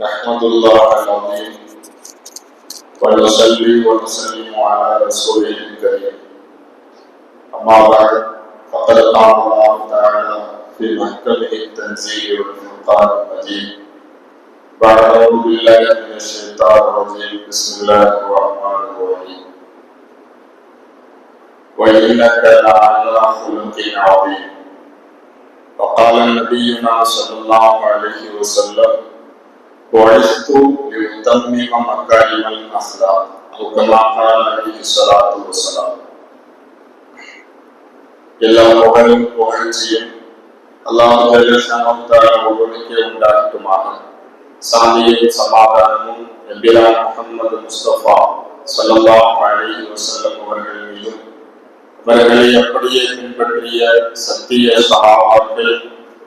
نحمد الله العظيم ونصلي ونسلم على رسوله الكريم. أما بعد فقد قال الله تعالى في محكمه التنزيل والفرقان المجيد. بعد أعوذ بالله من الشيطان الرجيم. بسم الله الرحمن الرحيم. وإنك لعلى خلق عظيم. وقال نبينا صلى الله عليه وسلم بعثت لأتمم مكارم الأخلاق أو كما قال عليه الصلاة والسلام எல்லா புகழும் புகழ்ச்சியும் அல்லாஹ் ஒருவனுக்கே உண்டாகட்டுமாக சாந்தியும் சமாதானமும் எம்பிரான் முகமது முஸ்தபா ஸல்லல்லாஹு அலைஹி வஸல்லம் அவர்கள் மீதும் இவர்களை அப்படியே பின்பற்றிய சத்திய சகாபாக்கள்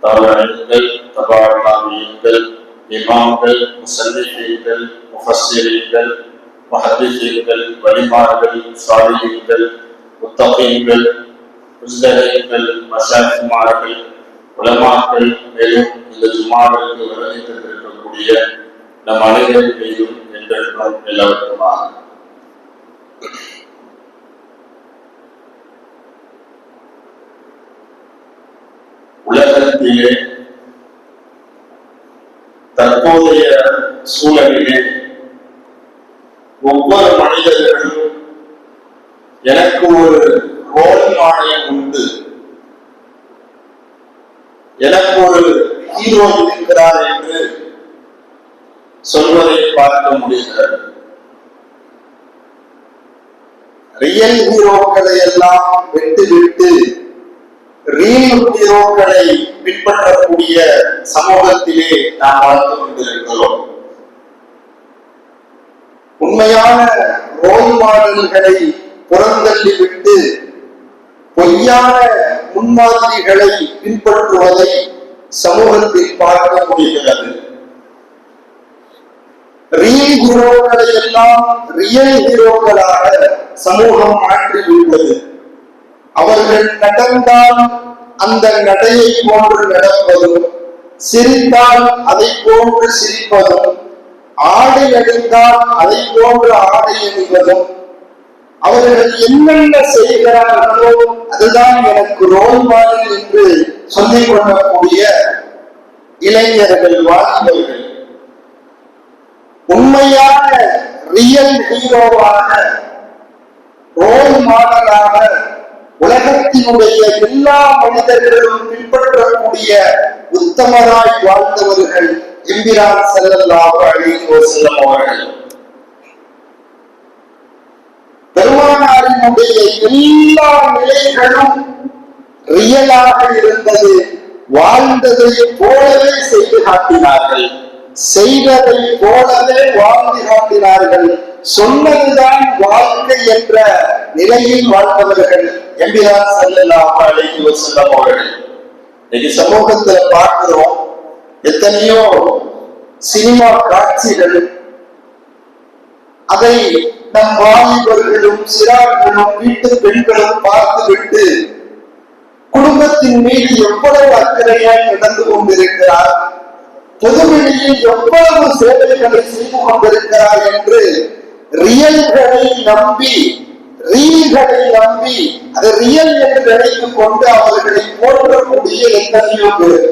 தவறங்கள் தபாரீங்கள் இமாம்கள் முசல்லிகள் முஃபஸ்ஸிரீன்கள் முஹத்திஸீன்கள் வலிமார்கள் சாலிஹீன்கள் முத்தகீன்கள் புஸ்தகங்கள் மஷாயிமார்கள் உலமாக்கள் மேலும் இந்த ஜுமாவிற்கு வருகை தந்திருக்கக்கூடிய நம் அனைவரின் மீதும் என்றென்றும் நிலவட்டுமாக உலகத்திலே தற்போதைய சூழலிலே ஒவ்வொரு மனிதர்களும் எனக்கு ஒரு ரோல் மாடல் உண்டு. எனக்கு ஒரு ஹீரோ இருக்கிறார் என்று சொல்வதை பார்க்க முடிகிறது. ரியல் ஹீரோக்களை எல்லாம் விட்டு விட்டு ரீல் ஹீரோக்களை பின்பற்றக்கூடிய சமூகத்திலே நாம் வாழ்ந்து கொண்டிருக்கிறோம். உண்மையான ரோல் மாடல்களை புறந்தள்ளி விட்டு பொய்யான முன்மாதிரிகளை பின்பற்றுவதை சமூகத்தில் பார்க்க முடிகிறது. ரீல் ஹீரோக்களை எல்லாம் ரியல் ஹீரோக்களாக சமூகம் மாற்றிவிட்டது அவர்கள் நடந்தால் அந்த நடையை போன்று நடப்பதும் சிரித்தால் அதை போன்று சிரிப்பதும் ஆடை அணிந்தால் அதை போன்று ஆடை அணிவதும் அவர்கள் என்னென்ன செய்கிறார்களோ அதுதான் எனக்கு ரோல் மாடல் என்று சொல்லிக் கொள்ளக்கூடிய இளைஞர்கள் வாலிபர்கள். உண்மையான ரியல் ஹீரோவாக ரோல் மாடலாக உலகத்தினுடைய எல்லா மனிதர்களும் பின்பற்றக்கூடிய உத்தமராய் வாழ்ந்தவர்கள் எம்பிரான் செல்லல்லாஹு அலைஹி வஸல்லம் அவர்கள். பெருமானாரினுடைய எல்லா நிலைகளும் ரியலாக இருந்தது. வாழ்ந்ததை போலவே செய்து காட்டினார்கள். செய்வதை போலவே வாழ்ந்து காட்டினார்கள். சொன்னதுதான் வாழ்க்கை என்ற நிலையில் வாழ்ந்தவர்கள். எம்பிரான் செல்லல்லாஹு அலைஹி வஸல்லம் அவர்கள் இன்னைக்கு சமூகத்துல பார்க்கிறோம் எத்தனையோ சினிமா காட்சிகள். அதை நம் வாலிபர்களும் சிறார்களும் வீட்டு பெண்களும் பார்த்துவிட்டு குடும்பத்தின் மீது எவ்வளவு அக்கறையாய் நடந்து கொண்டிருக்கிறார் பொதுவெளியில் எவ்வளவு சேவைகளை செய்து கொண்டிருக்கிறார் என்று ரியல்களை நம்பி ரீல்களை நம்பி அதை ரியல் என்று நினைத்துக் கொண்டு அவர்களை போற்றக்கூடிய எத்தனையோ பேர்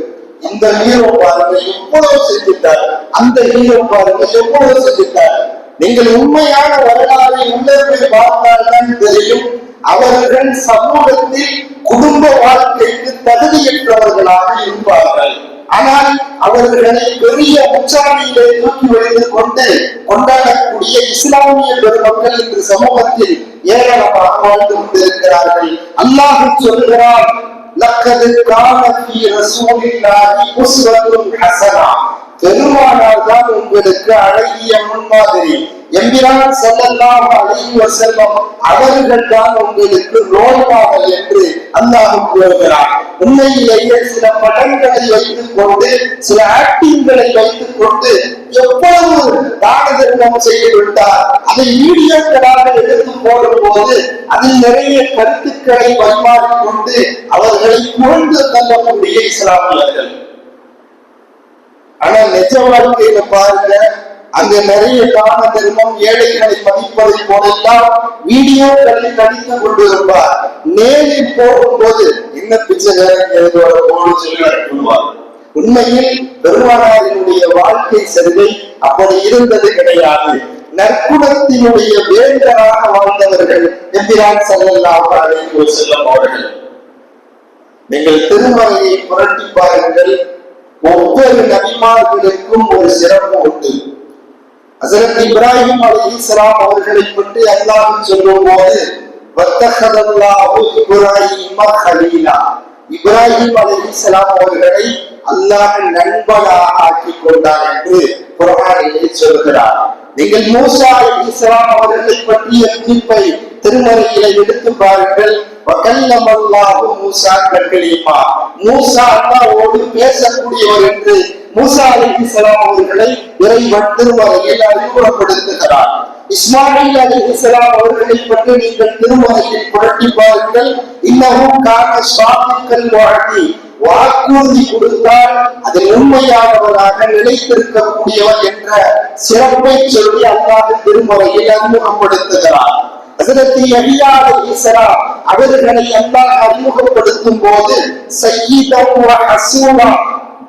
இந்த ஹீரோ பாருங்க எவ்வளவு செஞ்சிட்டார்? அந்த ஹீரோ பாருங்க எவ்வளவு செஞ்சிட்டார்? நீங்கள் உண்மையான வரலாறை உள்ளே பார்த்தால்தான் தெரியும் அவர்கள் சமூகத்தில் குடும்ப வாழ்க்கைக்கு தகுதியற்றவர்களாக இருப்பார்கள். ஆனால் அவர்களை பெரிய உச்சாணியிலே தூக்கி வைத்துக் கொண்டு கொண்டாடக்கூடிய இஸ்லாமிய பெருமக்கள் இன்று சமூகத்தில் ஏராளமாக வாழ்ந்து கொண்டிருக்கிறார்கள். அல்லாஹ் சொல்கிறார் லக்கது காலத்தி ரசூலில்லாஹி உஸ்வத்துன் ஹசனா. பெருமானார் தான் உங்களுக்கு அழகிய முன்மாதிரி. எம்பிரான் செல்லல்லாம் அழகி செல்வம் அவர்கள் தான் உங்களுக்கு ரோல் மாடல் என்று அல்லாஹும் கூறுகிறார். உண்மையிலேயே சில படங்களை வைத்துக் கொண்டு சில ஆக்டிங்களை வைத்துக் கொண்டு எவ்வளவு தான தர்மம் செய்து விட்டார். அதை வீடியோக்களாக எடுத்து போடும் போது அதில் நிறைய கருத்துக்களை பரிமாறிக்கொண்டு அவர்களை புகழ்ந்து தள்ளக்கூடிய இஸ்லாமியர்கள். ஆனா நிஜ வாழ்க்கையில பாருங்க அங்க நிறைய தான தர்மம் ஏழைகளை மதிப்பதை போலெல்லாம் வீடியோக்களில் நடித்து கொண்டிருப்பார். நேரில் போகும்போது என்ன பிச்சைக்காரன் எழுதுவார? போடு உண்மையில் பெருமானாரினுடைய வாழ்க்கை சரிவை அப்படி இருந்தது கிடையாது. நற்குணத்தினுடைய வேந்தராக வாழ்ந்தவர்கள் எம்பிரான் செல்லலாம் அலைஹி செல்லும் அவர்கள். நீங்கள் திருமலையை புரட்டி பாருங்கள். ஒவ்வொரு நபிமார்களுக்கும் ஒரு சிறப்பு உண்டு. ஹசரத் இப்ராஹிம் அலைஹிஸ்ஸலாம் அவர்களை பற்றி அல்லாஹ் சொல்லும் போது வத்தஹதல்லாஹு இப்ராஹிம கலீலா இப்ராஹிம் அலைஹிஸ்ஸலாம் அவர்களை அல்லாஹ் நண்பனாக ஆக்கிக் கொண்டார் என்று குரானிலே சொல்கிறார். நீங்கள் மூசா அலைஹிஸ்ஸலாம் அவர்களை பற்றிய குறிப்பை திருமறையில எடுத்து பாருங்கள். வகல்லம் மூசா கட்டளியுமா மூசா அல்லாஹ்வோடு பேசக்கூடியவர் என்று மூசா அலைஹிஸ்ஸலாம் அவர்களை இறைவன் திருமறையில் அறிமுகப்படுத்துகிறார் இஸ்மாயில் அலைஹிஸ்ஸலாம் அவர்களை பற்றி நீங்கள் திருமறையில் புரட்டி பாருங்கள். இன்னமும் காரண சாமிக்கல் வாழ்க்கை. வாக்குறுதி கொடுத்தால் அதில் உண்மையானவராக நிலைத்திருக்கக்கூடியவர் என்ற சிறப்பை சொல்லி அல்லாஹ் திருமறையில் அறிமுகப்படுத்துகிறார். ஹசரத்தி யஹ்யா அலைஹிஸ்ஸலாம் அவர்களை அல்லாஹ் அறிமுகப்படுத்தும் போது சய்யிதம் வ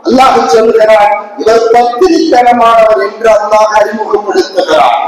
அல்லாஹ் சொல்கிறார் இவர் பத்திரித்தனமானவர் என்று அல்லாஹ் அறிமுகப்படுத்துகிறார்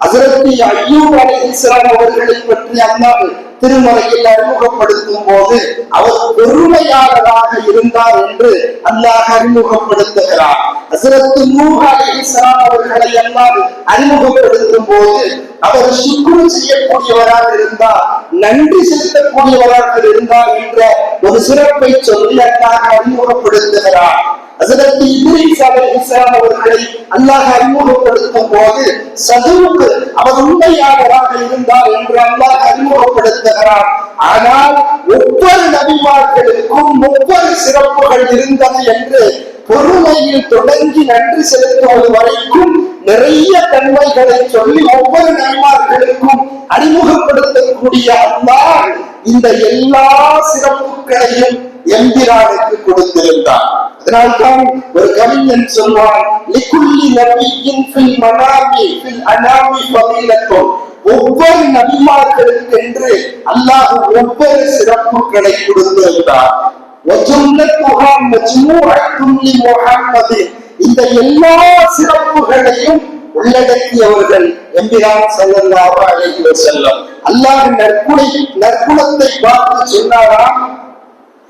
ஹசரத்தி ஐயூப் அலைஹிஸ்ஸலாம் அவர்களை பற்றி அல்லாஹ் திருமலையில் அறிமுகப்படுத்தும் போது அவர் பொறுமையாளராக இருந்தார் என்று அல்லாஹ் அறிமுகப்படுத்துகிறார் அசரத்து நூஹ் அலைஹிஸ்ஸலாம் அவர்களை அல்லாஹ் அறிமுகப்படுத்தும் போது அவர் சுக்குரு செய்யக்கூடியவராக இருந்தார் நன்றி செலுத்தக்கூடியவராக இருந்தார் என்ற ஒரு சிறப்பை சொல்லி அல்லாஹ் அறிமுகப்படுத்துகிறார். ஹசரத் இத்ரீஸ் அலைஹிஸ்ஸலாம் அவர்களை அல்லாஹ் அறிமுகப்படுத்தும் போது சதுவுக்கு அவர் உண்மையாளராக இருந்தார் என்று அல்லாஹ் அறிமுகப்படுத்துகிறார். ஆனால் ஒவ்வொரு நபிமார்களுக்கும் ஒவ்வொரு சிறப்புகள் இருந்தது என்று பொறுமையில் தொடங்கி நன்றி செலுத்துவது வரைக்கும் நிறைய தன்மைகளை சொல்லி ஒவ்வொரு நபிமார்களுக்கும் அறிமுகப்படுத்தக்கூடிய அல்லாஹ் இந்த எல்லா சிறப்புகளையும் எம்பிரானுக்கு கொடுத்திருந்தார் அதனால்தான் ஒரு கவிஞன் சொல்வான் லிகுல்லி நபியின் ஃபில் மனாமி ஃபில் அனாமி ஃபதீலத்தும் ஒவ்வொரு நபிமார்களுக்கென்று அல்லாஹ் ஒவ்வொரு சிறப்புகளை கொடுத்திருந்தார் وجملتها مجموعة لمحمد இந்த எல்லா சிறப்புகளையும் உள்ளடக்கியவர்கள் எம்பிரான் ஸல்லல்லாஹு அலைஹி செல்லம் அல்லாஹ் நற்குணை நற்குணத்தை பார்த்து சொன்னாரா?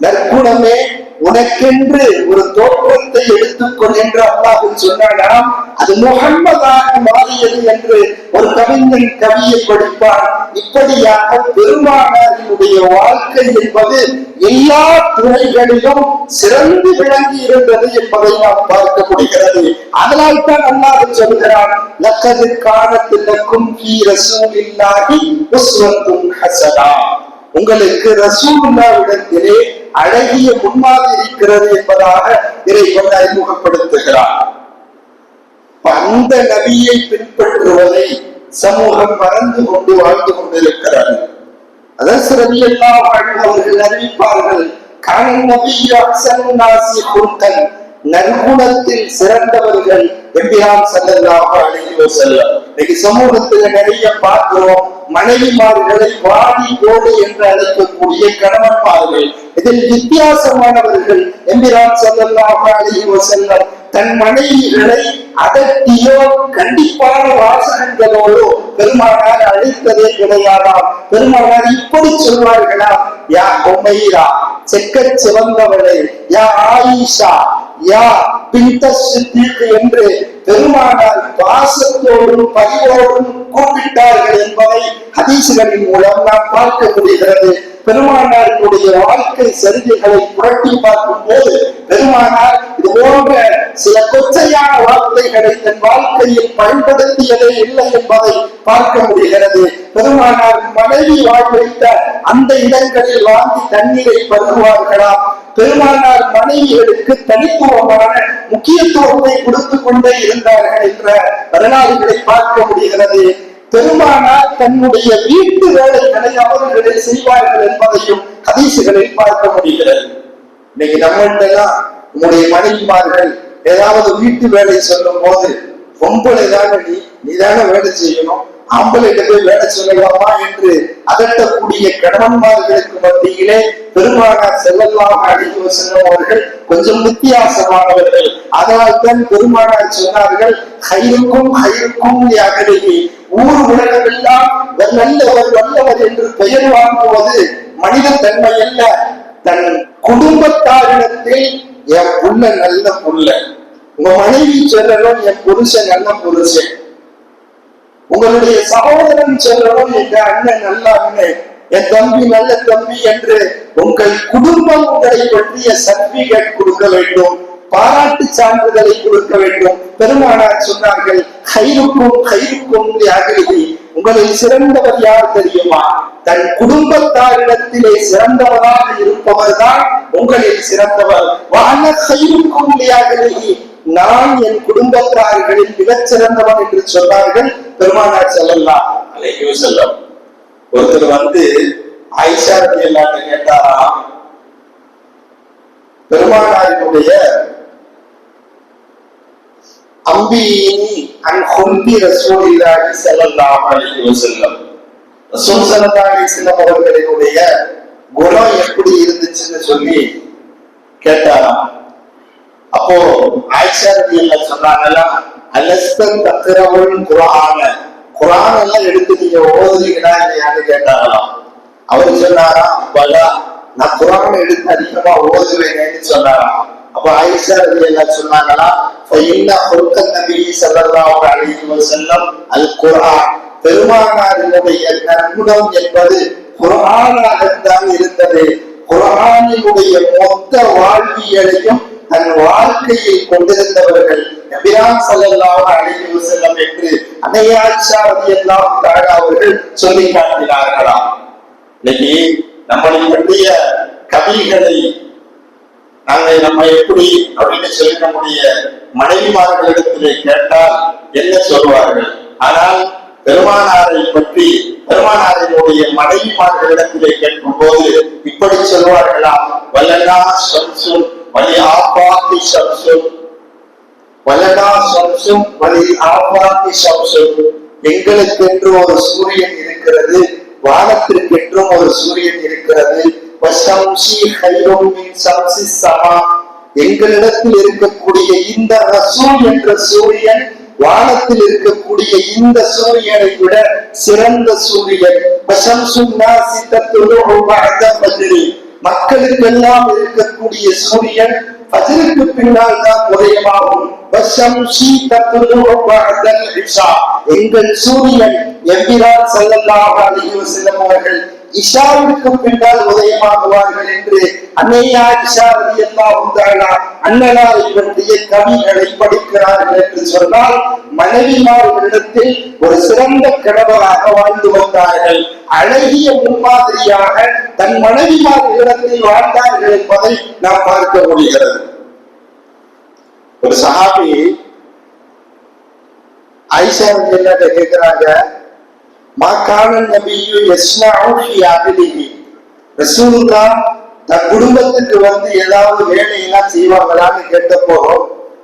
நற்குணமே உனக்கென்று ஒரு தோற்றத்தை எடுத்துக்கொள் என்று அல்லாஹ் சொன்னாராம் அது முகம்மதாக மாறியது என்று ஒரு கவிஞன் கவியை படிப்பார் இப்படியாக பெருமானாரினுடைய வாழ்க்கை என்பது எல்லா துறைகளிலும் சிறந்து விளங்கி இருந்தது என்பதை நாம் பார்க்க முடிகிறது. அதனால் தான் அல்லாஹ் சொல்கிறான் லக்கது காலத்திலக்கும் கீ ஹசனா. உங்களுக்கு ரசூலுல்லாவிடத்திலே அழகிய முன்மாதிரி இருக்கிறது என்பதாக இறைவன் அறிமுகப்படுத்துகிறார் அந்த நபியை பின்பற்றுவதை சமூகம் மறந்து கொண்டு வாழ்ந்து கொண்டிருக்கிறது. அதற்கு எல்லாம் அவர்கள் அறிவிப்பார்கள் காணல் நபிய அக்சன் நாசி குர்கன் நற்குணத்தில் சிறந்தவர்கள் எம்பிரான் செல்லல்லாக அழகியோ செல்ல இன்னைக்கு சமூகத்தில் நிறைய பார்க்கிறோம் மனைவிமார்களை வாடி கோடு என்று அழைக்கக்கூடிய கணவன்மார்கள் இதில் வித்தியாசமானவர்கள் எம்பிரான் செல்லல்லாக அழகியோ செல்லம் தன் மனைவிகளை அதட்டியோ கண்டிப்பான வாசகங்களோடு பெருமானார் அழைத்ததே கிடையாதாம். பெருமானார் இப்படி சொல்வார்களா? யா உமைரா செக்கச் சிவந்தவளே யா ஆயிஷா யா பிந்த சித்திக் என்று பெருமானார் பாசத்தோடும் பரிவோடும் கூப்பிட்டார்கள் என்பதை ஹதீசுகளின் மூலம் நாம் பார்க்க முடிகிறது. பெருமானாரினுடைய வாழ்க்கை சரிதைகளை புரட்டி பார்க்கும் போது பெருமானார் இது போன்ற சில கொச்சையான வார்த்தைகளை தன் வாழ்க்கையில் பயன்படுத்தியதே இல்லை என்பதை பார்க்க முடிகிறது. பெருமானார் மனைவி வாழ்வைத்த அந்த இடங்களில் வாங்கி தண்ணீரை பருகுவார்களாம் பெருமானார் மனைவிகளுக்கு தனித்துவமான முக்கியத்துவத்தை கொடுத்து கொண்டே இருந்தார்கள் என்ற வரலாறுகளை பார்க்க முடிகிறது. பெருமானார் தன்னுடைய வீட்டு வேலைகளை அவர்களை செய்வார்கள் என்பதையும் ஹதீசுகளில் பார்க்க முடிகிறது. இன்னைக்கு நம்மள்ட்ட எல்லாம் உங்களுடைய மனைவிமார்கள் ஏதாவது வீட்டு வேலை சொல்லும் போது பொம்பளை தானே நீ நீதான வேலை செய்யணும்? ஆம்பளைகிட்ட போய் வேலை சொல்லலாமா என்று அதட்டக்கூடிய கணவன்மார்களுக்கு மத்தியிலே பெருமானார் செல்லலாம் அடித்து சென்றவர்கள் கொஞ்சம் வித்தியாசமானவர்கள். அதனால் தான் பெருமானார் சொன்னார்கள் ஹைருக்கும் ஹைருக்கும் அகலிகி. ஊர் உலகமெல்லாம் நல்லவர் நல்லவர் என்று பெயர் வாங்குவது மனித தன்மை அல்ல. தன் குடும்பத்தாரிடத்தில் என் புள்ள நல்ல புள்ள. உங்க மனைவி சொல்லணும் என் புருஷன் நல்ல புருஷன். உங்களுடைய சகோதரன் சொல்லணும் எங்க அண்ணன் நல்ல அண்ணன் என் தம்பி நல்ல தம்பி என்று உங்கள் குடும்பம் உங்களை பற்றிய சர்டிபிகேட் கொடுக்க வேண்டும் பாராட்டு சான்றிதழை கொடுக்க வேண்டும். பெருமானார் சொன்னார்கள் கயிறுக்கும் கயிறுக்கும் அகிலி உங்களில் சிறந்தவர் யார் தெரியுமா? தன் குடும்பத்தாரிடத்திலே சிறந்தவராக இருப்பவர் தான் உங்களில் சிறந்தவர். வாழ கைருக்கும் அகலி நான் என் குடும்பத்தார்களில் மிகச் சிறந்தவன் என்று சொன்னார்கள் பெருமானார் செல்லலாம் அலைஹி செல்லம். ஒருத்தர் வந்து ஆயிஷா ரலியல்லாஹு கேட்டாராம் பெருமானாரினுடைய அம்பியினி அன் ஹும்பி ரசூலில்லாஹி ஸல்லல்லாஹு அலைஹி வஸல்லம். ரசூல் ஸல்லல்லாஹு அலைஹி வஸல்லம் அவர்களினுடைய குணம் எப்படி இருந்துச்சுன்னு சொல்லி கேட்டாராம். அப்போ ஆயிஷா சொன்னாங்களா அலஸ்தன் தக்ரவுல் குரான குரான் எல்லாம் எடுத்து நீங்க ஓதுறீங்களா இல்லையான்னு கேட்டாங்களாம். அவர் சொன்னாராம் பலா நான் குரான் எடுத்து அதிகமா ஓதுவேனேன்னு சொன்னாராம். அப்ப ஆயிஷா ரலியல்லாஹு சொன்னாங்களா ஃபைன்ன ஹுல்கன் நபி அவர் அலைஹி செல்லம் அல் குரான் பெருமானாரினுடைய நற்குணம் என்பது குரானாகத்தான் இருந்தது. குரானினுடைய மொத்த வாழ்வியலையும் தன் வாழ்க்கையில் கொண்டிருந்தவர்கள் நபிராம் ஸல்லல்லாஹு அழைத்து செல்லம் என்று அனையாச்சா ரலியல்லாஹு தஆலா அவர்கள் சொல்லி காட்டினார்களாம் இன்னைக்கு நம்மளை பற்றிய கவிகளை நாங்கள் நம்ம எப்படி அப்படின்னு சொல்லி நம்முடைய மனைவிமார்களிடத்திலே கேட்டால் என்ன சொல்வார்கள்? ஆனால் பெருமானாரை பற்றி பெருமானாரினுடைய மனைவிமார்களிடத்திலே கேட்கும் போது இப்படி சொல்வார்களாம் வல்லனா சம்சும் வலி ஆபாத்தி சம்சும். வல்லனா சம்சும் வலி ஆபாத்தி சம்சும். எங்களுக்கென்று ஒரு சூரியன் இருக்கிறது வானத்திற்கென்றும் ஒரு சூரியன் இருக்கிறது. எங்களிடத்தில் இருக்கக்கூடிய இந்த ரசூல் என்ற சூரியன் வானத்தில் இருக்கக்கூடிய இந்த சூரியனை விட சிறந்த சூரியன். வசம்சும் எல்லாம் மக்களுக்கெல்லாம் இருக்கக்கூடிய சூரியன் ஃபஜ்ருக்கு பின்னால் தான் உதயமாகும். எங்கள் சூரியன் எம்பிரான் ஸல்லல்லாஹு அலைஹி அவர்கள் இஷாவிற்கு பின்னால் உதயமாகுவார்கள் என்று அன்னையா இஷா ரலியல்லாஹு தஆலா அண்ணனாரை பற்றிய கவிகளை படிக்கிறார்கள் என்று சொன்னால் மனைவிமார்களிடத்தில் ஒரு சிறந்த கணவராக வாழ்ந்து வந்தார்கள். அழகிய முன்மாதிரியாக தன் மனைவிமார்களிடத்தில் வாழ்ந்தார்கள் என்பதை நாம் பார்க்க முடிகிறது. ஒரு சஹாபி ஆயிஷா என்ன கேட்கிறாங்க மாக்கான நபியு யஸ்னஉ ஃபி அஹ்லிஹி ரசூலுல்லாஹ் தன் குடும்பத்துக்கு வந்து ஏதாவது வேலையெல்லாம் செய்வாங்களான்னு கேட்டப்போ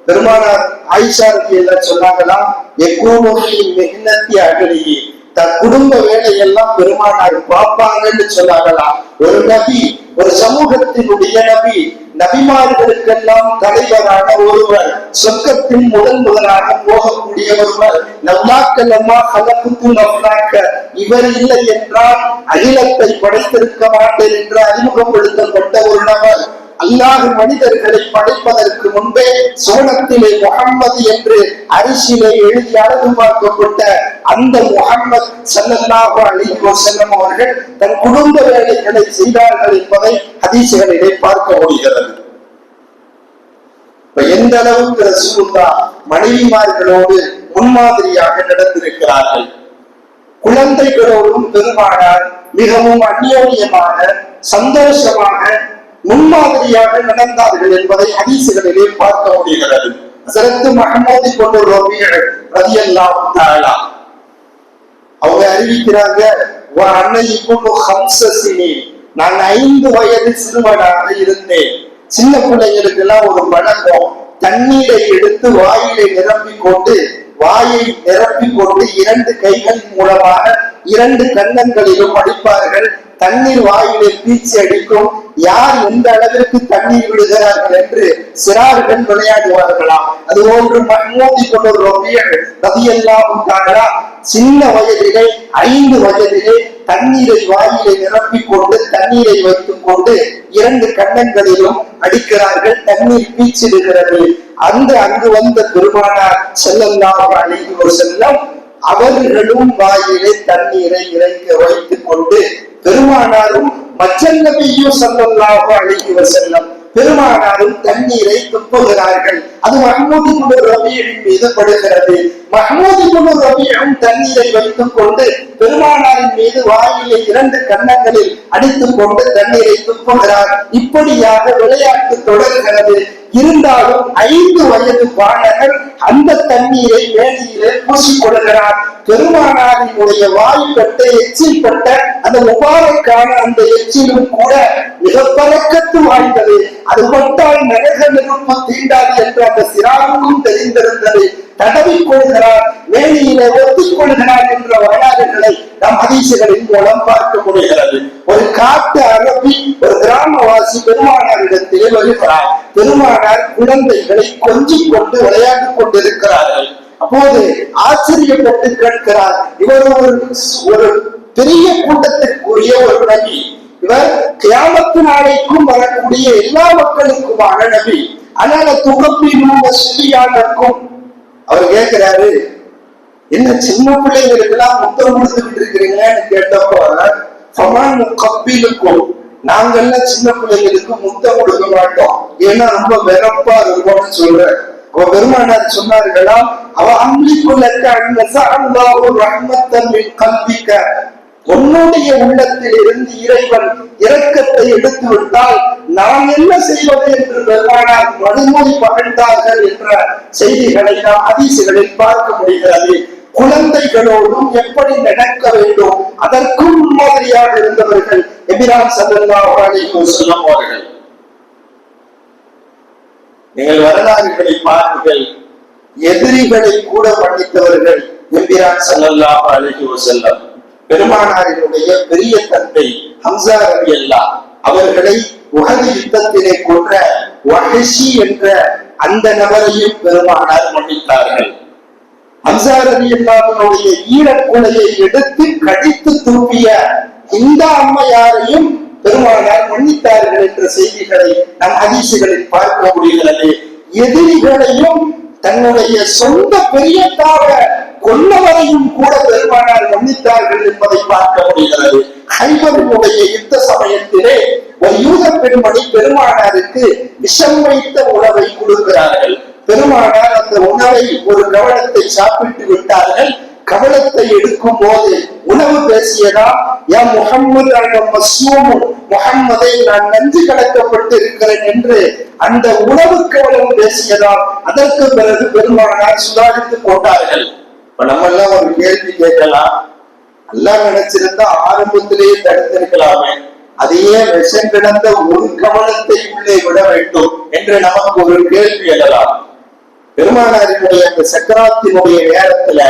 பெருமானார் ஆயிஷா எல்லாம் சொன்னாங்களாம் யகூனு ஃபி மிஹ்னத்தி அஹ்லிஹி தன் குடும்ப வேலையெல்லாம் பெருமானார் பார்ப்பாங்கன்னு சொன்னாங்களாம் ஒரு நபி ஒரு சமூகத்தினுடைய நபி நபிமார்களுக்கெல்லாம் தலைவரான ஒருவர் சொர்க்கத்தின் முதல் முதலாக போகக்கூடிய ஒருவர் நவ்லாக்கல்லம்மா கலப்புத்து நவ்லாக்க இவர் இல்லை என்றால் அகிலத்தை படைத்திருக்க மாட்டேன் என்று அறிமுகப்படுத்தப்பட்ட ஒரு நபர். அல்லாஹ் மனிதர்களை படைப்பதற்கு முன்பே சோனத்திலே முகம்மது என்று அரிசியிலே எழுதி அழகு பார்க்கப்பட்ட அந்த முகம்மது ஸல்லல்லாஹு அலைஹி செல்லம் அவர்கள் தன் குடும்ப வேலைகளை செய்தார்கள் என்பதை ஹதீசுகளிலே பார்க்க முடிகிறது. இப்ப எந்த அளவுக்கு ரசூலுல்லா மனைவிமார்களோடு முன்மாதிரியாக நடந்திருக்கிறார்கள்? குழந்தைகளோடும் பெருமானார் மிகவும் அந்யோன்யமாக சந்தோஷமாக முன்மாதிரியாக நடந்தார்கள் என்பதை ஹதீசுகளிலே பார்க்க முடிகிறது. ஹசரத்து மஹமூதி கொண்டு ரபியல் ரலியல்லாஹு தஆலா. அவங்க அறிவிக்கிறாங்க ஒரு அன்னைக்குள்ளு ஹம்ச நான் ஐந்து வயது சிறுவனாக இருந்தேன். சின்ன பிள்ளைங்களுக்கு எல்லாம் ஒரு வழக்கம் தண்ணீரை எடுத்து வாயிலை நிரப்பிக் கொண்டு வாயை நிரப்பிக் கொண்டு இரண்டு கைகளின் மூலமாக இரண்டு கன்னங்களிலும் அடிப்பார்கள். தண்ணீர் வாயிலே பீச்சு அடிக்கும். யார் எந்த அளவிற்கு தண்ணீர் விடுகிறார்கள் என்று சிறார்கள் விளையாடுவார்களாம். அது போன்று மஹமூதி கொண்டு ரபியல் பதியெல்லாம் உண்டாங்களா சின்ன வயதிலே ஐந்து வயதிலே தண்ணீரை வாயிலை நிரப்பிக் கொண்டு தண்ணீரை வைத்துக் கொண்டு இரண்டு கண்ணங்களிலும் அடிக்கிறார்கள். தண்ணீர் பீச்சிடுகிறது அந்த அங்கு வந்த பெருமானார் செல்லல்லாஹு ஒரு செல்லம் அவர்களும் வாயிலே தண்ணீரை இறைக்க வைத்துக் கொண்டு பெருமானாரும் மச்சநபியும் சல்லல்லாஹு அலைஹி வஸல்லம் பெருமானாரும் தண்ணீரை துப்புகிறார்கள் அது மஹமூதி குழு ரபியின் மீது படுகிறது. மஹமூதி குழு ரபியும் தண்ணீரை வைத்துக் கொண்டு பெருமானாரின் மீது வாயிலே இரண்டு கன்னங்களில் அடித்துக் கொண்டு தண்ணீரை துப்புகிறார் இப்படியாக விளையாட்டு தொடர்கிறது. இருந்தாலும் ஐந்து வயது பாலகர் அந்த தண்ணீரை வேலியிலே பூசிக்கொள்கிறார் பெருமானாரினுடைய வாய்ப்பட்ட எச்சில் பட்ட அந்த உபாதைக்கான அந்த எச்சிலும் கூட மிக பழக்கத்து வாய்ந்தது. அது பட்டால் நரக நெருப்பு தீண்டாது என்று அந்த சிறாருக்கும் தெரிந்திருந்தது. தடவிக் கொள்கிறார் வேலியிலே ஒத்திக் கொள்கிறார் என்ற வரலாறுகளை நம் அதிசகளின் மூலம் பார்க்க முடிகிறது ஒரு காட்டு அரபி ஒரு கிராமவாசி பெருமானாரிடத்திலே வருகிறார். பெருமானார் குழந்தைகளை கொஞ்சிக் கொண்டு விளையாடிக் கொண்டிருக்கிறார்கள். அப்போது ஆச்சரியப்பட்டு கேட்கிறார் இவர் ஒரு ஒரு பெரிய கூட்டத்திற்குரிய ஒரு நபி. இவர் கியாமத்து நாளைக்கும் வரக்கூடிய எல்லா மக்களுக்குமான நபி. ஆனால் துகப்பிலும் சிறியானக்கும் அவர் கேட்கிறாரு என்ன சின்ன பிள்ளைங்களுக்கெல்லாம் முத்தம் கொடுத்துக்கிட்டு இருக்கிறீங்கன்னு கேட்டப்போ ஃபமான் கப்பிலுக்கும் நாங்கெல்லாம் சின்ன பிள்ளைங்களுக்கு முத்தம் கொடுக்க மாட்டோம். ஏன்னா ரொம்ப வெறப்பா இருக்கும்னு சொல்றேன் அவ பெருமானார் சொன்னார்களா அவ அம்லிக்குள்ளக்க அன்னசால்லாஹு ரஹ்மத்தன் கல்விக்க உன்னுடைய உள்ளத்தில் இருந்து இறைவன் இரக்கத்தை எடுத்து விட்டால் நாம் என்ன செய்வது என்று பெருமானார் மறுமொழி பகழ்ந்தார்கள் என்ற செய்திகளை நாம் அதிசுகளில் பார்க்க முடிகிறது. குழந்தைகளோடும் எப்படி நடக்க வேண்டும்? அதற்கும் மாதிரியாக இருந்தவர்கள் எபிரான் சதல்லா அலைஹி அவர்கள். நீங்கள் வரலாறுகளை பாருங்கள் எதிரிகளை கூட மன்னித்தவர்கள் எம்பிரான் ஸல்லல்லாஹு அழகி செல்லம் பெருமானாரினுடைய பெரிய தந்தை ஹம்சா ரவி அல்லா அவர்களை உகது யுத்தத்திலே கொன்ற வஹஷி என்ற அந்த நபரையும் பெருமானார் மன்னித்தார்கள். ஹம்சா ரலியல்லாஹுடைய ஈரக்குலையை எடுத்து கடித்து தூக்கிய இந்த அம்மையாரையும் பெருமானார் மன்னித்தார்கள் என்ற செய்திகளை நம் ஹதீசுகளில் பார்க்க முடிகிறது. எதிரிகளையும் தன்னுடைய சொந்த பெரியத்தாக கொல்லவரையும் கூட பெருமானார் மன்னித்தார்கள் என்பதை பார்க்க முடிகிறது. ஹைபரினுடைய யுத்த சமயத்திலே ஒரு யூத பெண்மணி பெருமானாருக்கு விஷம் வைத்த உணவை கொடுக்கிறார்கள். பெருமானார் அந்த உணவை ஒரு கவனத்தை சாப்பிட்டு விட்டார்கள். கவனத்தை எடுக்கும் போது உணவு பேசியதா என் முகம்மது மசூம் முகம்மதை நான் நஞ்சு கலக்கப்பட்டு இருக்கிறேன் என்று அந்த உணவு கவனம் பேசியதால் அதற்கு பிறகு பெருமானார் சுதாரித்துக் கொண்டார்கள். இப்ப நம்ம எல்லாம் ஒரு கேள்வி கேட்கலாம். எல்லாம் நினைச்சிருந்தா ஆரம்பத்திலேயே தடுத்திருக்கலாமே. அதையே விஷம் கிடந்த ஒரு கவனத்தை உள்ளே விட வேண்டும் என்று நமக்கு ஒரு கேள்வி எழலாம் பெருமானாரினுடைய அந்த சக்கராத்தினுடைய நேரத்துல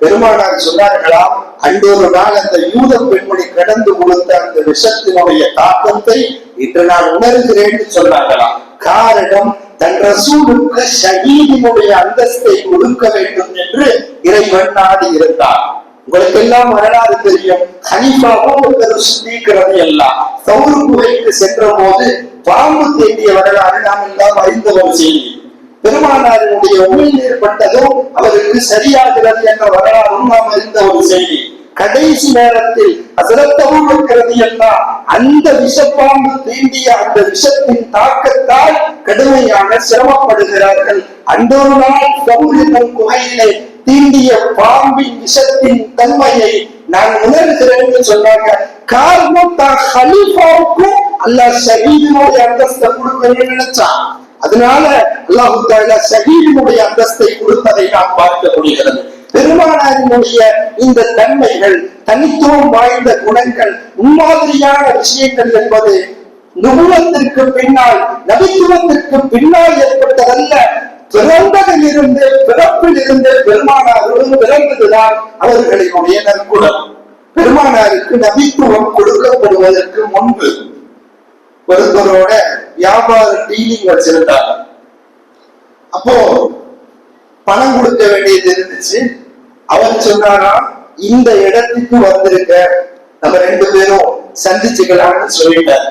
பெருமானார் சொன்னார்களாம் அன்றொரு நாள் அந்த யூத பெண்மணி கடந்து கொடுத்த அந்த விஷத்தினுடைய தாக்கத்தை இன்று நான் உணர்கிறேன் சொன்னாங்களாம் காரணம் தன் ரசூலுக்கு ஷகீதினுடைய அந்தஸ்தை கொடுக்க வேண்டும் என்று இறைவன் நாடி இருந்தார் உங்களுக்கு எல்லாம் வரலாறு தெரியும். ஹனீஃபாவும் ஒருத்தர் சுத்திக்கிறது எல்லாம் சவுரு குகைக்கு சென்ற போது பாம்பு தேடிய வரலாறு நாம் எல்லாம் அறிந்த ஒரு செய்தி பெருமானாரினுடைய உண்மையில் ஏற்பட்டதும் அவருக்கு சரியாகிறது என்ற வரலாறும் நாம் அறிந்த ஒரு செய்தி கடைசி நேரத்தில் அசிரத்தவும் இருக்கிறது எல்லாம் அந்த விஷப்பாம்பு தீண்டிய அந்த விஷத்தின் தாக்கத்தால் கடுமையாக சிரமப்படுகிறார்கள். அன்றொரு நாள் சௌரியத்தின் குகையிலே தீண்டிய பாம்பின் விஷத்தின் தன்மையை நான் உணர்கிறேன் சொன்னாங்க. காரணம் தான் ஹலீஃபாவுக்கும் அல்லாஹ் ஷஹீதினுடைய அந்தஸ்தை கொடுக்கணும்னு நினைச்சான். அதனால அல்லாஹு தாலா ஷஹீதினுடைய அந்தஸ்தை கொடுத்ததை நாம் பார்க்க முடிகிறது. பெருமானாரினுடைய இந்த தன்மைகள் தனித்துவம் வாய்ந்த குணங்கள் முன்மாதிரியான விஷயங்கள் என்பது நுகுவத்திற்கு பின்னால் நபித்துவத்திற்கு பின்னால் ஏற்பட்டதல்ல. பிறந்ததில் இருந்து பிறப்பில் இருந்து பெருமானாரோடு பிறந்ததுதான் அவர்களினுடைய நற்குணம். பெருமானாருக்கு நபித்துவம் கொடுக்கப்படுவதற்கு முன்பு ஒருத்தரோட வியாபார டீலிங் வச்சிருந்தாங்க அப்போ பணம் கொடுக்க வேண்டியது இருந்துச்சு. அவர் சொன்னாரா இந்த இடத்துக்கு வந்திருக்க நம்ம ரெண்டு பேரும் சந்திச்சுக்கலாம்னு சொல்லிட்டார்.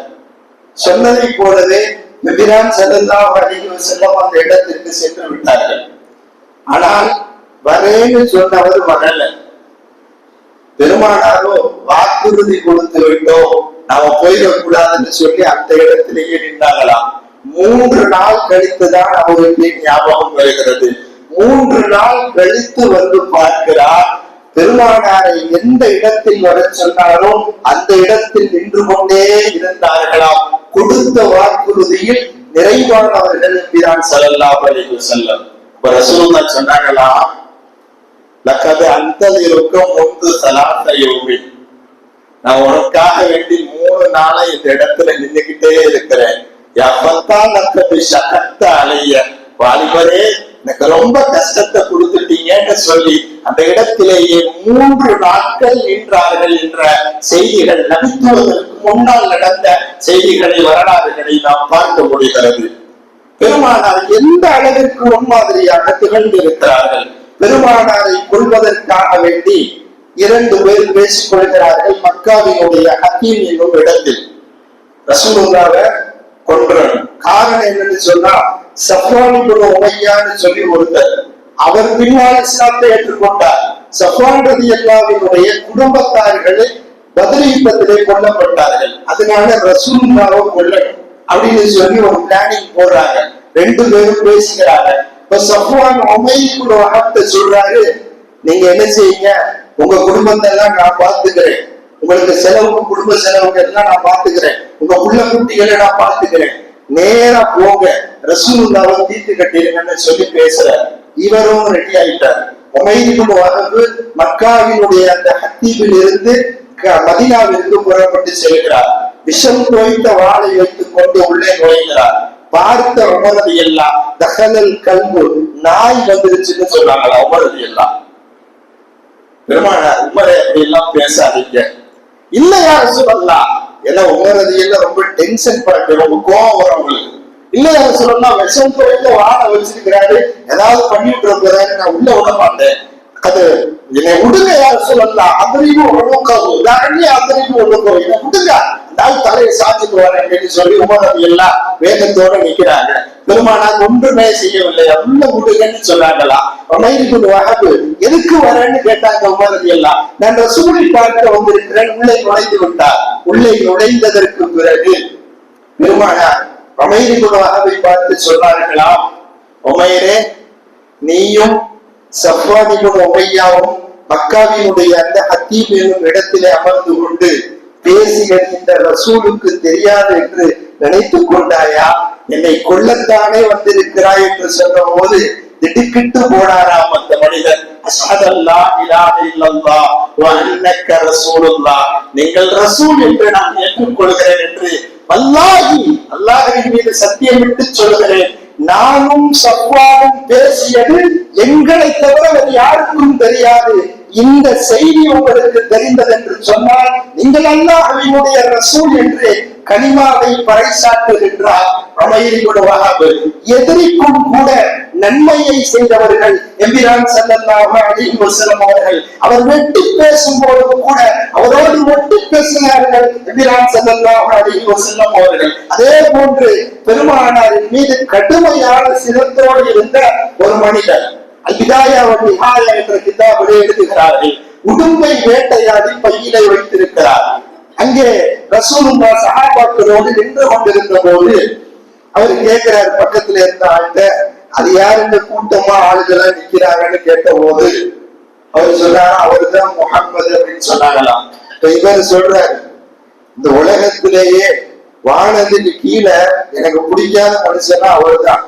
சொன்னதை போலவே நபிரான் செல்லல்லாம் அழகிய செல்லம் அந்த இடத்திற்கு சென்று விட்டார்கள். ஆனால் வரேன்னு சொன்னவர் வரல. பெருமானாரோ வாக்குறுதி கொடுத்து விட்டோம் நாம போயிடக்கூடாதுன்னு சொல்லி அந்த இடத்திலேயே நின்றாங்களாம். மூன்று நாள் கழித்துதான் அவருக்கு ஞாபகம் வருகிறது. மூன்று நாள் கழித்து வந்து பார்க்கிறார். பெருமானாரை எந்த இடத்தில் வர சொன்னாரோ அந்த இடத்தில் நின்று கொண்டே இருந்தார்களாம். கொடுத்த வாக்குறுதியில் நிறைவானவர்கள் என்கிறான் ஸல்லல்லாஹு அலைஹி செல்லம் இப்ப ரசூலுல்லாஹ் சொன்னாங்களாம் லக்கது அந்ததிருக்கும் ஒன்று சலாத்த யோகி நான் உனக்காக வேண்டி மூணு நாளா இந்த இடத்துல நின்றுகிட்டே இருக்கிறேன். எப்பத்தான் லக்கது சகத்த அலைய. வாலிபரே எனக்கு ரொம்ப கஷ்டத்தை கொடுத்துட்டீங்கன்னு சொல்லி அந்த இடத்திலேயே மூன்று நாட்கள் நின்றார்கள் என்ற செய்திகள் நபித்துவதற்கு முன்னால் நடந்த செய்திகளை வரலாறுகளை நாம் பார்க்க முடிகிறது. பெருமானார் எந்த அளவிற்கு முன்மாதிரியாக திகழ்ந்திருக்கிறார்கள்? பெருமானாரை கொள்வதற்காக வேண்டி இரண்டு பேர் பேசிக் கொள்கிறார்கள் மக்காவினுடைய ஹக்கீம் என்னும் இடத்தில். ரசூலுல்லாவை கொன்றன் காரணம் என்னன்னு சொன்னா சஃப்வான் உமையான்னு சொல்லி ஒருத்தர் அவர் பின்னால் இஸ்லாத்தை ஏற்றுக்கொண்டார். சஃப்வான் ரலியல்லாஹுவினுடைய குடும்பத்தார்களை பத்ரி யுத்தத்திலே கொல்லப்பட்டார்கள். அதனால ரசூலுல்லாவை கொல்லணும் அப்படின்னு சொல்லி ஒரு பிளானிங் போடுறாங்க. ரெண்டு பேரும் பேசுகிறாங்க. இப்ப சஃப்வான் உமைக்குள்ள வகத்தை சொல்றாரு. நீங்க என்ன செய்யுங்க? உங்க குடும்பத்தை எல்லாம் நான் பார்த்துக்கிறேன். உங்களுக்கு செலவுக்கு குடும்ப செலவுக்கு எல்லாம் நான் பார்த்துக்கிறேன். உங்க உள்ள குட்டிகளை நான் பார்த்துக்கிறேன். நேரா போங்க. ரசூலுல்லாவை தீர்த்து கட்டிருங்கன்னு சொல்லி பேசுற இவரும் ரெடி ஆயிட்டார். உமைதிக்கு வரவு மக்காவினுடைய அந்த ஹத்தீபில் இருந்து க- புறப்பட்டு செல்கிறார். விஷம் தோய்த்த வாளை வைத்துக் கொண்டு உள்ளே நுழைகிறார். பார்த்த உமரது எல்லாம் தகலல் கல்பு நாய் வந்துருச்சுன்னு சொல்றாங்களா உமரது எல்லாம் பெருமானார் உமரை அப்படி எல்லாம் பேசாதீங்க. இல்லையா சொல்லலாம் ஏன்னா உமரது எல்லாம் ரொம்ப டென்ஷன் பண்ண ரொம்ப கோவம் வரும் உங்களுக்கு இல்ல யார விஷம் குறைந்த வாழ வச்சிருக்கிறாரு. ஏதாவது பண்ணிட்டு விட்டுருக்கிறாரு நான் உள்ள விட மாட்டேன் அது என்னை விடுங்க யார் சொல்லலாம் அதறிவு ஒழுக்கம். உதாரணி அதறிவு ஒழுக்கம். என்னை விடுங்க. நான் தலையை சாத்திட்டு வரேன் அப்படின்னு சொல்லி உமரது எல்லாம் வேகத்தோட நிக்கிறாங்க பெருமானா ஒன்றுமே செய்யவில்லை. உள்ள விடுங்கன்னு சொன்னாங்களா அமைதிக்குள் வகப்பு எதுக்கு வரேன்னு கேட்டாங்க உமரது எல்லாம் நான் ரசூலை பார்க்க வந்திருக்கிறேன். உள்ளே நுழைந்து விட்டார். உள்ளே நுழைந்ததற்கு பிறகு பெருமானா அமைதிக்குள் வகவை பார்த்து சொன்னார்களாம் உமையரே நீயும் சஃப்வானிபுன் உமையாவும் மக்காவினுடைய அந்த ஹத்தீப் என்னும் இடத்திலே அமர்ந்து கொண்டு பேசிய இந்த ரசூலுக்கு தெரியாது என்று நினைத்துக் கொண்டாயா? என்னை கொல்லத்தானே வந்திருக்கிறாய் என்று சொன்ன போது திடுக்கிட்டு போனாராம் அந்த மனிதன். அஷ்ஹதல்லா இலாஹ இல்லல்லாஹ் வ அன்னக்க நீங்கள் ரசூல் என்று நான் ஏற்றுக்கொள்கிறேன் என்று அல்லாஹி அல்லாஹின் மீது சத்தியமிட்டு சொல்கிறேன். நானும் சப்வானும் பேசியது எங்களை தவிர யாருக்கும் தெரியாது. இந்த செய்தி உங்களுக்கு தெரிந்தது என்று சொன்னால் நீங்கள் அல்லாஹ்வினுடைய ரசூல் என்று கனிமாவை பறைசாற்றுகின்றார் அமைதியோட எதிரிக்கும் கூட நன்மையை செய்தவர்கள் எம்பிரான் செல்லல்லாம அலைஹி அவர்கள். அவர் வெட்டி பேசும் போது கூட அவரோடு வெட்டி பேசினார்கள் எம்பிரான் செல்லல்லாம அலைஹி அவர்கள். அதே போன்று பெருமானாரின் மீது கடுமையான சிரத்தோடு இருந்த ஒரு மனிதர். அல்பிதாயா வல் என்ற கிதாபிலே எழுதுகிறார்கள். உடும்பை வேட்டையாடி பையிலே வைத்திருக்கிறார் அங்கே ரசூலுல்லா சகாபாக்களோடு நின்று கொண்டிருந்த போது அவர் கேட்கிறார் பக்கத்துல இருந்த ஆள்கிட்ட அது யாருங்க கூட்டமா ஆளுகளா நிக்கிறாங்கன்னு கேட்ட போது அவர் சொன்னாரா அவர்தான் முகம்மது அப்படின்னு சொன்னாங்களாம். இவர் சொல்றாரு இந்த உலகத்திலேயே வானதுக்கு கீழே எனக்கு பிடிக்காத மனுஷனா அவர்தான்.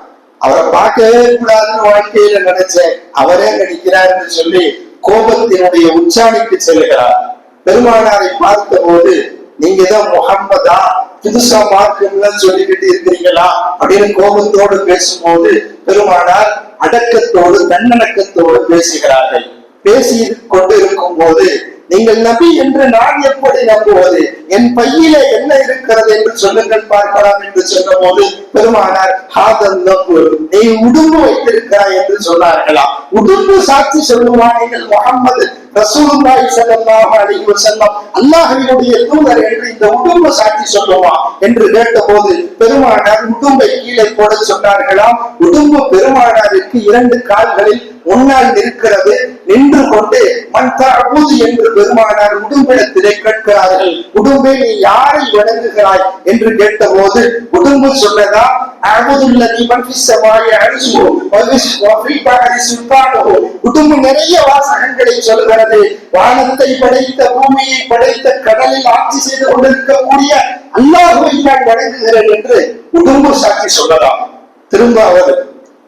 அவரை பார்க்கவே கூடாதுன்னு வாழ்க்கையில நினைச்சேன். அவரே நடிக்கிறாருன்னு சொல்லி கோபத்தினுடைய உச்சாணிக்கு செல்கிறார் பெருமானாரை பார்த்த போது நீங்க தான் முகம்மதா புதுசா மார்க்கம்லாம் சொல்லிக்கிட்டு இருக்கிறீங்களா அப்படின்னு கோபத்தோடு பேசும்போது பெருமானார் அடக்கத்தோடு தன்னடக்கத்தோடு பேசுகிறார்கள். பேசி கொண்டு இருக்கும் போது நீங்கள் நபி என்று நான் எப்படி நம்புவது? என் பையில என்ன இருக்கிறது என்று சொல்லுங்கள் பார்க்கலாம் என்று சொன்னபோது பெருமானார் ஹாதன் நம்பு நீ உடும்பு வைத்திருக்கிறாய் என்று சொன்னார்களாம். உடும்பு சாட்சி சொல்லுவானீர்கள் முகம்மது ரசூலுல்லாஹி ஸல்லல்லாஹு அலைஹி வஸல்லம். அல்லாஹ்வினுடைய தூதர் என்று இந்த உடும்பு சாட்சி சொல்லுவான் என்று கேட்டபோது பெருமானார் உடும்பை கீழே போட சொன்னார்களாம். உடும்பு பெருமானாருக்கு இரண்டு கால்களில் முன்னால் நிற்கிறது நின்று கொண்டு மண் தஅபுது என்று பெருமானார் உடும்பிடத்திலே கேட்கிறார்கள். உடும்பே நீ யாரை வணங்குகிறாய்? என்று கேட்டபோது உடும்பு சொன்னதா? அபுதுல்லதி உடும்பு நிறைய வாசகங்களை சொல்கிறது. வானத்தை படைத்த பூமியை படைத்த கடலில் ஆட்சி செய்து கொண்டிருக்கக்கூடிய அல்லாஹுவை நான் வணங்குகிறேன் என்று உடும்பு சாட்சி சொல்லலாம் திரும்ப அவர்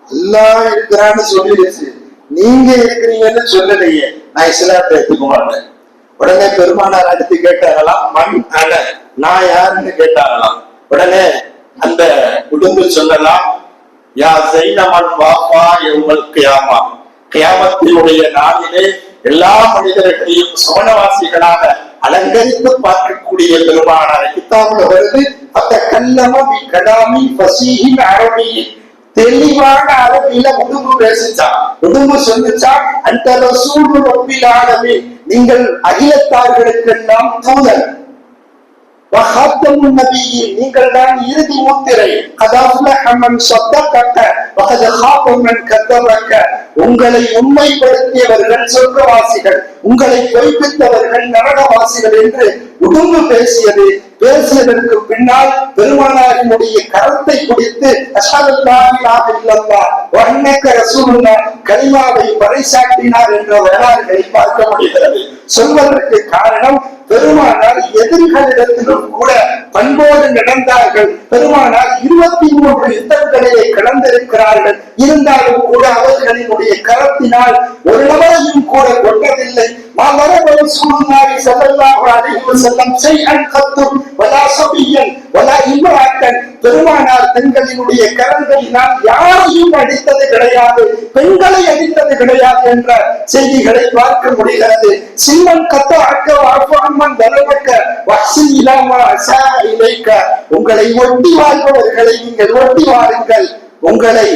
அல்லா இருக்கிறான்னு சொல்லிடுச்சு. நீங்க இருக்கிறீங்கன்னு சொல்லலையே. நான் இஸ்லாத்தை எடுத்துக்க மாட்டேன் உடனே பெருமானார் அடுத்து கேட்டாங்களாம் மண் அல நான் யாருன்னு கேட்டாங்களாம் உடனே அந்த குடும்ப சொல்லலாம் யா சைனமன் வாப்பா எங்கள் கியாமா. கியாமத்தினுடைய நாளிலே எல்லா மனிதர்களையும் சோனவாசிகளாக அலங்கரித்து பார்க்கக்கூடிய பெருமானார் கித்தாபுல வருது அத்த கல்லமி கடாமி பசியின் அரபியின் தெளிவான அரபியில உடும்பு பேசிச்சான் உடும்பு சொல்லிச்சா அந்த ரசூல் ரப்பில் நீங்கள் அகிலத்தார்களுக்கெல்லாம் தூதர் வஹாத்தமுன் நபியின் நீங்கள் தான் இறுதி முத்திரை கதாஃப்லஹ மன் ஸத்தகக வகத ஹாப மன் கதபக உங்களை உண்மைப்படுத்தியவர்கள் சொர்க்கவாசிகள். உங்களை பொய்ப்பித்தவர்கள் நரகவாசிகள் என்று உடும்பு பேசியது பேசியதற்கு பின்னால் பெருமானாரினுடைய கரத்தை பிடித்து அஷாதுல்லாஹிலாஹ இல்லல்லாஹ் வன்னக ரசூலுல்லாஹ் கலிமாவை பறைசாட்டினார் என்ற வரலாறுகளை பார்க்க முடிகிறது. சொல்வதற்கு காரணம் பெருமானார் எதிரிகளிடத்திலும் கூட பண்போடு நடந்தார்கள். பெருமானார் இருபத்தி மூன்று யுத்தங்களிலே கடந்திருக்கிறார்கள் இருந்தாலும் கூட அவர்களினுடைய கரத்தினால் ஒரு நபரையும் கூட கொண்டதில்லை وضرب رسول الله صلى الله عليه وسلم شيئا قط ولا صبيا ولا இம்ராத்தன் பெருமானார் பெண்களினுடைய கரங்களினால் யாரையும் அடித்தது கிடையாது பெண்களை அடித்தது கிடையாது என்ற செய்திகளை பார்க்க முடிகிறது. சிம்மன் கத்த அக்க வாழ்வான்மன் தரவக்க வசி இல்லாம அசா உங்களை ஒட்டி வாழ்பவர்களை நீங்கள் ஒட்டி வாருங்கள். உங்களை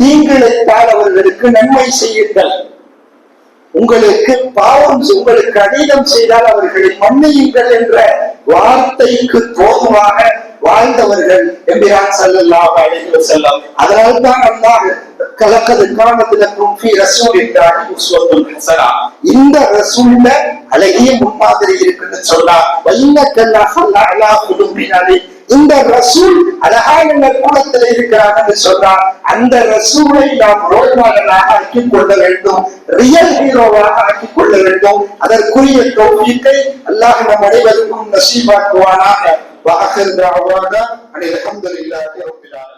தீங்கிழைத்தால் அவர்களுக்கு நன்மை செய்யுங்கள். உங்களுக்கு பாவம் உங்களுக்கு கடிதம் செய்தால் அவர்களை மன்னியுங்கள் என்ற வார்த்தைக்கு போதுமாக வாழ்ந்தவர்கள் எம்பிரான் ஸல்லல்லாஹு அழைத்து செல்லும் அதனால் தான் அல்லாஹ் கலக்கது காணத்திலக்கும் ரசூல் என்றார் இந்த ரசூல்ல அழகிய முன்மாதிரி இருக்குன்னு சொன்னா வைன்னக்கல்லாஹ லஅலா குலுபின் இந்த ரசூல் அழகான கூடத்தில் இருக்கிறாங்கன்னு சொல்றார் அந்த ரசூலை நாம் ரோல் மாடலாக ஆக்கிக் கொள்ள வேண்டும் ரியல் ஹீரோவாக ஆக்கிக் கொள்ள வேண்டும். அதற்குரிய தோல்விக்கை அல்லாஹ் நம் அனைவருக்கும் நசீபாக்குவானாக. வாகர் தாவானா அனில் அல்ஹம்துலில்லாஹி